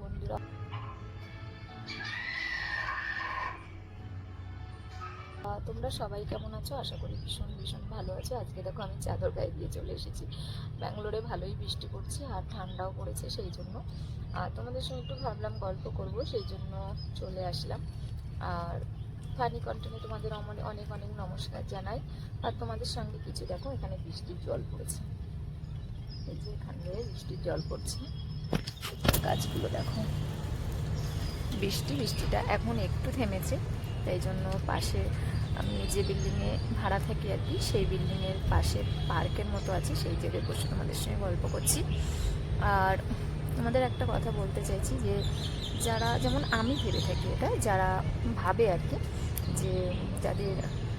বন্ধুরা। তোমরা সবাই কেমন আছো? আশা করি ভীষণ ভীষণ ভালো আছো। আজকে দেখো আমি চাদর গায়ে দিয়ে চলে এসেছি। ব্যাঙ্গালোরে ভালোই বৃষ্টি পড়ছে আর ঠান্ডাও পড়েছে সেই জন্য। আর তোমাদের সঙ্গে একটু ভাবলাম গল্প করব, সেই জন্য চলে আসলাম। আর ফানি কন্টেন্টে তোমাদের অমন- অনেক অনেক নমস্কার জানাই। আর তোমাদের সঙ্গে কিছু দেখো, এখানে বৃষ্টির জল পড়েছে। এই যে এখান দিয়ে বৃষ্টির জল পড়ছে। গাছগুলো দেখো। বৃষ্টি, বৃষ্টিটা এখন একটু থেমেছে, তাই জন্য পাশে আমি যে বিল্ডিংয়ে ভাড়া থাকি আর কি, সেই বিল্ডিংয়ের পাশে পার্কের মতো আছে, সেই জায়গায় বসে তোমাদের সঙ্গে গল্প করছি। আর তোমাদের একটা কথা বলতে চাইছি যে, যারা, যেমন আমি ভেবে থাকি এটা, যারা ভাবে আর কি, যে যাদের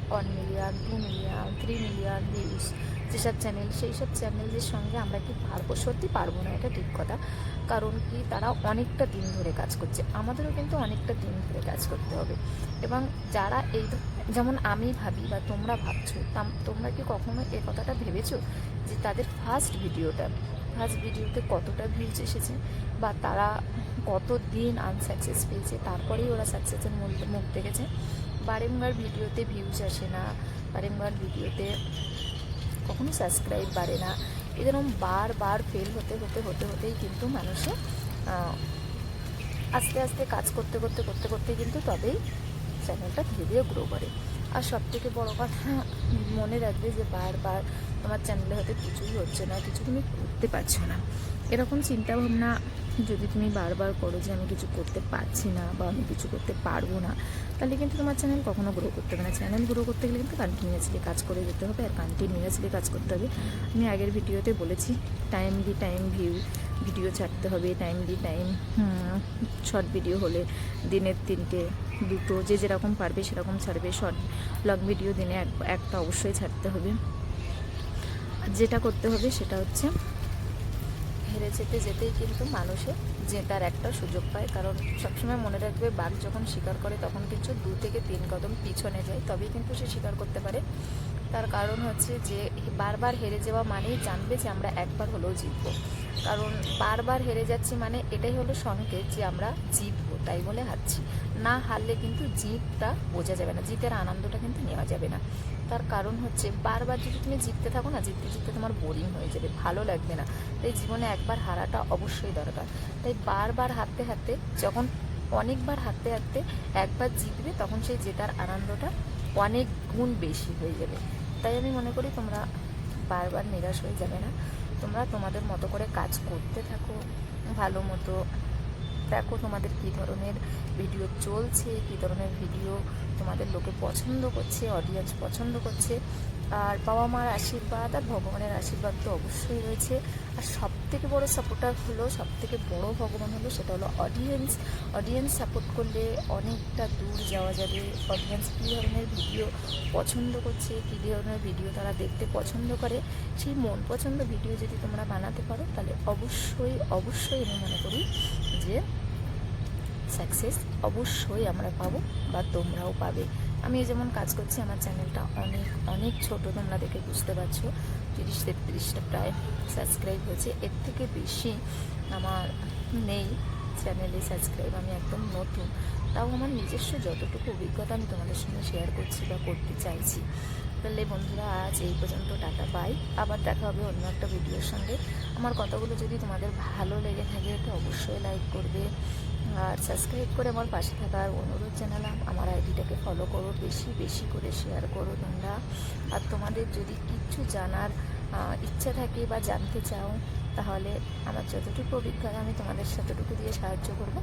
one million two million three million views যেসব চ্যানেল সেই সব চ্যানেলের সঙ্গে আমরা কি পারব? সত্যি পারব না, এটা ঠিক কথা। কারণ কি? তারা অনেকটা দিন ধরে কাজ করছে। আমাদেরও কিন্তু অনেকটা দিন ধরে কাজ করতে হবে। এবং যারা এই যেমন আমি ভাবি বা তোমরা ভাবছ, তাম- তোমরা কি কখনো এ কথাটা ভেবেছো যে তাদের ফার্স্ট ভিডিওটা ফার্স্ট ভিডিওতে কতটা ভিউজ এসেছে বা তারা কত দিন আনসাকসেস পেয়েছে? তারপরেই ওরা সাকসেসের মুখ দেখেছে? বারেংবার ভিডিওতে ভিউজ আসে না বারেংবার ভিডিওতে কখনো সাবস্ক্রাইব বাড়ে না। এরকম বারবার ফেল হতে হতে হতে, হতেই কিন্তু মানুষে আস্তে আস্তে কাজ করতে করতে করতে করতে কিন্তু তবেই চ্যানেলটা ধীরে ধীরে গ্রো করে। আর সব থেকে বড়ো কথা, মনে রাখবে যে বারবার তোমার চ্যানেলে হয়তো কিছুই হচ্ছে না কিছু তুমি করতে পারছ না। এরকম চিন্তাভাবনা যদি তুমি বারবার করো যে আমি কিছু করতে পারছি না বা আমি কিছু করতে পারব না, তাহলে কিন্তু তোমার চ্যানেল কখনো গ্রো করতে হবে না। চ্যানেল গ্রো করতে গেলে কিন্তু কন্টিনিউয়াসলি কাজ করে যেতে হবে আর কন্টিনিউয়াসলি কাজ করতে হবে। আমি আগের ভিডিওতে বলেছি time to time view video ছাড়তে হবে time to time short video হলে দিনের তিনটে, দুটো, যে যেরকম পারবে সেরকম ছাড়বে। শর্ট লং ভিডিও দিনে এক, একটা অবশ্যই ছাড়তে হবে। যেটা করতে হবে সেটা হচ্ছে হেরে যেতে যেতেই কিন্তু মানুষে জেতার একটা সুযোগ পায়। কারণ সবসময় মনে রাখবে, বাঘ যখন শিকার করে তখন কিন্তু দু থেকে তিন কদম পিছনে যায়, তবেই কিন্তু সে শিকার করতে পারে। তার কারণ হচ্ছে যে, বারবার হেরে যাওয়া মানেই জানবে যে আমরা একবার হলেও জিতবো। কারণ বারবার হেরে যাচ্ছি মানে এটাই হলো সংকেত যে আমরা জিতবো, তাই বলে হারছি। না হারলে কিন্তু জিতটা বোঝা যাবে না, জিতের আনন্দটা কিন্তু নেওয়া যাবে না। তার কারণ হচ্ছে বারবার যদি তুমি জিততে থাকো না, জিততে জিততে তোমার বোরিং হয়ে যাবে, ভালো লাগবে না। তাই জীবনে একবার হারাটা অবশ্যই দরকার। তাই বারবার হারতে হারতে, যখন অনেকবার হারতে হারতে একবার জিতবে, তখন সেই জেতার আনন্দটা অনেক গুণ বেশি হয়ে যাবে। তাই আমি মনে করি তোমরা বারবার নিরাশ হয়ে যাবে না। তোমরা তোমাদের মতো করে কাজ করতে থাকো, ভালো মতো দেখো তোমাদের কী ধরনের ভিডিও চলছে, কী ধরনের ভিডিও তোমাদের লোকে পছন্দ করছে অডিয়েন্স পছন্দ করছে। আর বাবা মার আশীর্বাদ আর ভগবানের আশীর্বাদ তো অবশ্যই রয়েছে। আর সব থেকে বড় সাপোর্টার হলো সব থেকে বড় ভগবান হলো সেটা হলো অডিয়েন্স অডিয়েন্স সাপোর্ট করলে অনেকটা দূর যাওয়া যাবে। অডিয়েন্স কী ধরনের ভিডিও পছন্দ করছে, কী ধরনের ভিডিও তারা দেখতে পছন্দ করে, সেই মন পছন্দ ভিডিও যদি তোমরা বানাতে পারো, তাহলে অবশ্যই অবশ্যই আমি মনে করি যে সাকসেস অবশ্যই আমরা পাবো বা তোমরাও পাবে। আমি যেমন কাজ করছি, আমার চ্যানেলটা অনেক অনেক ছোট, তোমরা দেখে বুঝতে পারছ। তিরিশ তেত্রিশটা প্রায় সাবস্ক্রাইব হয়েছে। এর থেকে বেশি আমার নেই চ্যানেলে সাবস্ক্রাইব আমি একদম নতুন। তাও আমার নিজস্ব যতটুকু অভিজ্ঞতা আমি তোমাদের সঙ্গে শেয়ার করছি বা করতে চাইছি। তাহলে বন্ধুরা আজ এই পর্যন্ত টাটা পাই আবার দেখা হবে অন্য একটা ভিডিওর সঙ্গে। আমার কথাগুলো যদি তোমাদের ভালো লেগে থাকে, তো অবশ্যই লাইক করবে। আর সাবস্ক্রাইব করে আমার পাশে থাকার অনুরোধ জানালাম। আমার আইডিটাকে ফলো করো, বেশি বেশি করে শেয়ার করো তোমরা। আর তোমাদের যদি কিচ্ছু জানার ইচ্ছা থাকে বা জানতে চাও, তাহলে আমার যতটুকু অভিজ্ঞতা আমি তোমাদের সাথেটুকু দিয়ে সাহায্য করব,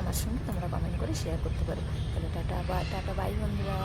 আমার সঙ্গে তোমরা কমেন্ট করে শেয়ার করতে পারো। তাহলে টাটা বা টাটা, বাই বন্ধুরা।